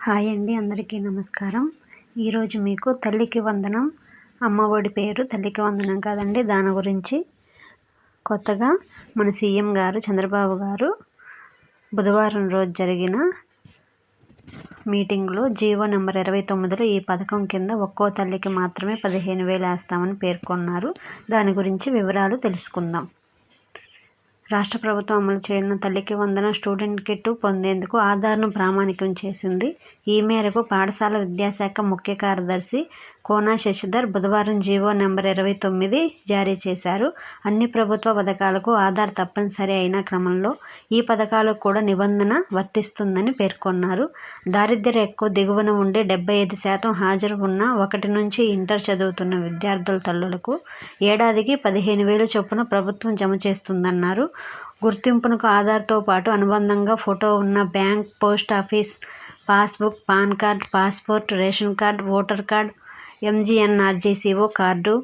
Hi అండి అందరికీ నమస్కారం. ఈరోజు మీకు తల్లికి వందనం అమ్మఒడి పేరు తల్లికి వందనం కాదండి దాని గురించి కొత్తగా మన సీఎం గారు చంద్రబాబు గారు బుధవారం రోజు జరిగిన మీటింగ్లో జీవో నెంబర్ ఇరవై తొమ్మిదిలో ఈ పథకం కింద ఒక్కో తల్లికి మాత్రమే పదిహేను వేలు వేస్తామని పేర్కొన్నారు. దాని గురించి వివరాలు తెలుసుకుందాం. రాష్ట్ర ప్రభుత్వం అమలు చేయనున్న తల్లికి వందనం స్టూడెంట్ కిట్ పొందేందుకు ఆధార్ను ప్రామాణికం చేసింది. ఈ మేరకు పాఠశాల విద్యాశాఖ ముఖ్య కార్యదర్శి కోనా శశిధర్ బుధవారం జీవో నెంబర్ ఇరవై తొమ్మిది జారీ చేశారు. అన్ని ప్రభుత్వ పథకాలకు ఆధార్ తప్పనిసరి అయిన క్రమంలో ఈ పథకాలకు కూడా నిబంధన వర్తిస్తుందని పేర్కొన్నారు. దారిద్ర్య రేఖకు దిగువన ఉండే డెబ్బై ఐదు శాతం హాజరు ఉన్న ఒకటి నుంచి ఇంటర్ చదువుతున్న విద్యార్థుల తల్లులకు ఏడాదికి పదిహేను వేల చొప్పున ప్రభుత్వం జమ చేస్తుందన్నారు. గుర్తింపునకు ఆధార్తో పాటు అనుబంధంగా ఫోటో ఉన్న bank post office passbook PAN card passport ration card voter card ఎంజీఎన్ఆర్జీసీఓ card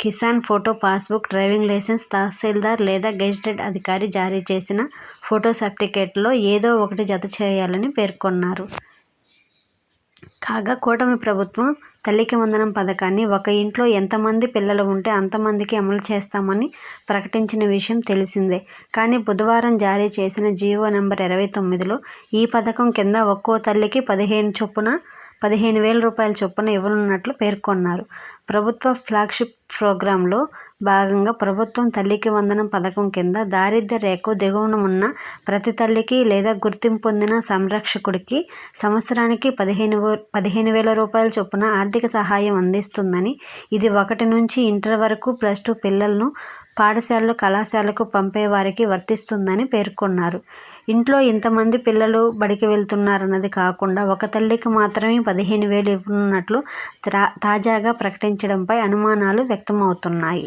Kisan photo passbook driving licence తహసీల్దార్ లేదా గెజిటెడ్ అధికారి జారీ చేసిన ఫోటో సర్టిఫికేట్లో ఏదో ఒకటి జత చేయాలని పేర్కొన్నారు. కాగా కూటమి ప్రభుత్వం తల్లికి వందనం పథకాన్ని ఒక ఇంట్లో ఎంతమంది పిల్లలు ఉంటే అంతమందికి అమలు చేస్తామని ప్రకటించిన విషయం తెలిసిందే. కానీ బుధవారం జారీ చేసిన జీవో నెంబర్ ఇరవై తొమ్మిదిలో ఈ పథకం కింద ఒక్కో తల్లికి పదిహేను చొప్పున పదిహేను వేల రూపాయల చొప్పున ఇవ్వనున్నట్లు పేర్కొన్నారు. ప్రభుత్వ ఫ్లాగ్షిప్ ప్రోగ్రాంలో భాగంగా ప్రభుత్వం తల్లికి వందనం పథకం కింద దారిద్ర్య రేఖ దిగువన ఉన్న ప్రతి తల్లికి లేదా గుర్తింపు పొందిన సంరక్షకుడికి సంవత్సరానికి పదిహేను పదిహేను వేల రూపాయల చొప్పున ఆర్థిక సహాయం అందిస్తుందని ఇది ఒకటి నుంచి ఇంటర్ వరకు ప్లస్ టూ పిల్లలను పాఠశాలలు కళాశాలకు పంపేవారికి వర్తిస్తుందని పేర్కొన్నారు. ఇంట్లో ఇంతమంది పిల్లలు బడికి వెళ్తున్నారన్నది కాకుండా ఒక తల్లికి మాత్రమే పదిహేను వేలు ఇవ్వనున్నట్లు తాజాగా ప్రకటించడంపై అనుమానాలు వ్యక్తమవుతున్నాయి.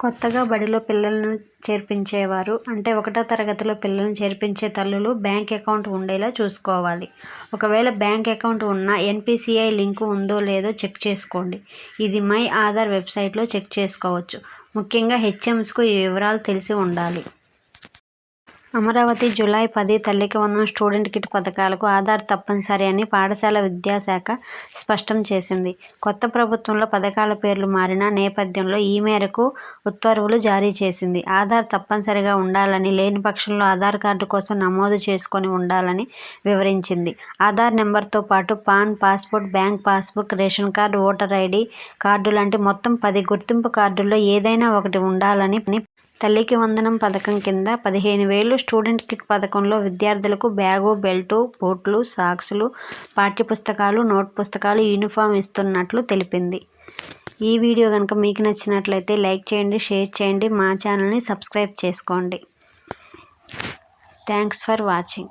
కొత్తగా బడిలో పిల్లలను చేర్పించేవారు. అంటే ఒకటో తరగతిలో పిల్లలను చేర్పించే తల్లులు బ్యాంక్ అకౌంట్ ఉండేలా చూసుకోవాలి. ఒకవేళ బ్యాంక్ అకౌంట్ ఉన్న ఎన్పిసిఐ లింకు ఉందో లేదో చెక్ చేసుకోండి. ఇది మై ఆధార్ వెబ్సైట్లో చెక్ చేసుకోవచ్చు. ముఖ్యంగా హెచ్ఎంస్కు ఈ వివరాలు తెలిసి ఉండాలి. అమరావతి జూలై పది తల్లికి వందనం స్టూడెంట్ కిట్ పథకాలకు ఆధార్ తప్పనిసరి అని పాఠశాల విద్యాశాఖ స్పష్టం చేసింది. కొత్త ప్రభుత్వంలో పథకాల పేర్లు మారిన నేపథ్యంలో ఈ మేరకు ఉత్తర్వులు జారీ చేసింది. ఆధార్ తప్పనిసరిగా ఉండాలని లేని పక్షంలో ఆధార్ కార్డు కోసం నమోదు చేసుకొని ఉండాలని వివరించింది. ఆధార్ నెంబర్తో పాటు PAN passport bank passbook ration card voter ID card లాంటి మొత్తం పది గుర్తింపు కార్డుల్లో ఏదైనా ఒకటి ఉండాలని తల్లికి వందనం పథకం కింద పదిహేను వేలు స్టూడెంట్ కిట్ పథకంలో విద్యార్థులకు బ్యాగు బెల్టు బూట్లు సాక్సులు పాఠ్యపుస్తకాలు నోట్ పుస్తకాలు యూనిఫామ్ ఇస్తున్నట్లు తెలిపింది. ఈ వీడియో కనుక మీకు నచ్చినట్లయితే లైక్ చేయండి షేర్ చేయండి మా ఛానల్ని సబ్స్క్రైబ్ చేసుకోండి. Thanks for watching.